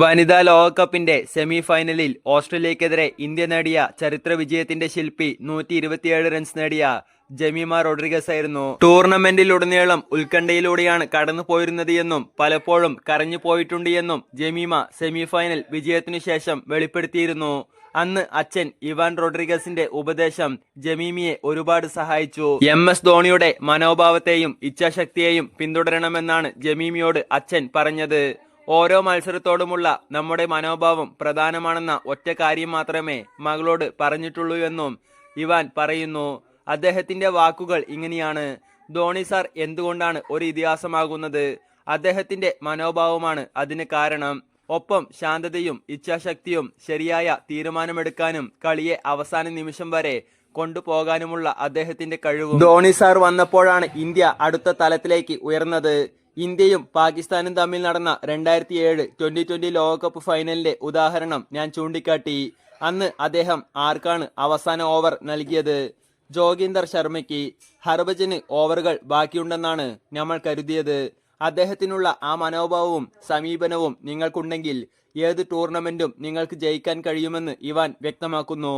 വനിതാ ലോകകപ്പിന്റെ സെമി ഫൈനലിൽ ഓസ്ട്രേലിയക്കെതിരെ ഇന്ത്യ നേടിയ ചരിത്ര വിജയത്തിന്റെ ശില്പി നൂറ്റി ഇരുപത്തിയേഴ് റൺസ് നേടിയ ജമീമ റോഡ്രിഗസ് ആയിരുന്നു ടൂർണമെന്റിലുടനീളം ഉത്കണ്ഠയിലൂടെയാണ് കടന്നു പോയിരുന്നത് എന്നും പലപ്പോഴും കരഞ്ഞു പോയിട്ടുണ്ട് എന്നും ജമീമ സെമി ഫൈനൽ വിജയത്തിനു ശേഷം വെളിപ്പെടുത്തിയിരുന്നു. അന്ന് അച്ഛൻ ഇവാൻ റോഡ്രിഗസിന്റെ ഉപദേശം ജമീമിയെ ഒരുപാട് സഹായിച്ചു. എം എസ് ധോണിയുടെ മനോഭാവത്തെയും ഇച്ഛാശക്തിയെയും പിന്തുടരണമെന്നാണ് ജമീമിയോട് അച്ഛൻ പറഞ്ഞത്. ഓരോ മത്സരത്തോടുമുള്ള നമ്മുടെ മനോഭാവം പ്രധാനമാണെന്ന ഒറ്റ കാര്യം മാത്രമേ മകളോട് പറഞ്ഞിട്ടുള്ളൂ എന്നും ഇവാൻ പറയുന്നു. അദ്ദേഹത്തിന്റെ വാക്കുകൾ ഇങ്ങനെയാണ്. ധോണി സാർ എന്തുകൊണ്ടാണ് ഒരു ഇതിഹാസമാകുന്നത്? അദ്ദേഹത്തിന്റെ മനോഭാവമാണ് അതിന് കാരണം. ഒപ്പം ശാന്തതയും ഇച്ഛാശക്തിയും ശരിയായ തീരുമാനമെടുക്കാനും കളിയെ അവസാന നിമിഷം വരെ കൊണ്ടുപോകാനുമുള്ള അദ്ദേഹത്തിന്റെ കഴിവും ധോണി സാർ വന്നപ്പോഴാണ് ഇന്ത്യ അടുത്ത തലത്തിലേക്ക് ഉയർന്നത്. ഇന്ത്യയും പാകിസ്ഥാനും തമ്മിൽ നടന്ന രണ്ടായിരത്തി ഏഴ് ട്വന്റി ട്വന്റി ലോകകപ്പ് ഫൈനലിന്റെ ഉദാഹരണം ഞാൻ ചൂണ്ടിക്കാട്ടി. അന്ന് അദ്ദേഹം ആർക്കാണ് അവസാന ഓവർ നൽകിയത്? ജോഗീന്ദർ ശർമ്മയ്ക്ക് ഹർഭജന് ഓവറുകൾ ബാക്കിയുണ്ടെന്നാണ് നമ്മൾ കരുതിയത്. അദ്ദേഹത്തിനുള്ള ആ മനോഭാവവും സമീപനവും നിങ്ങൾക്കുണ്ടെങ്കിൽ ഏത് ടൂർണമെന്റും നിങ്ങൾക്ക് ജയിക്കാൻ കഴിയുമെന്ന് ഇവാൻ വ്യക്തമാക്കുന്നു.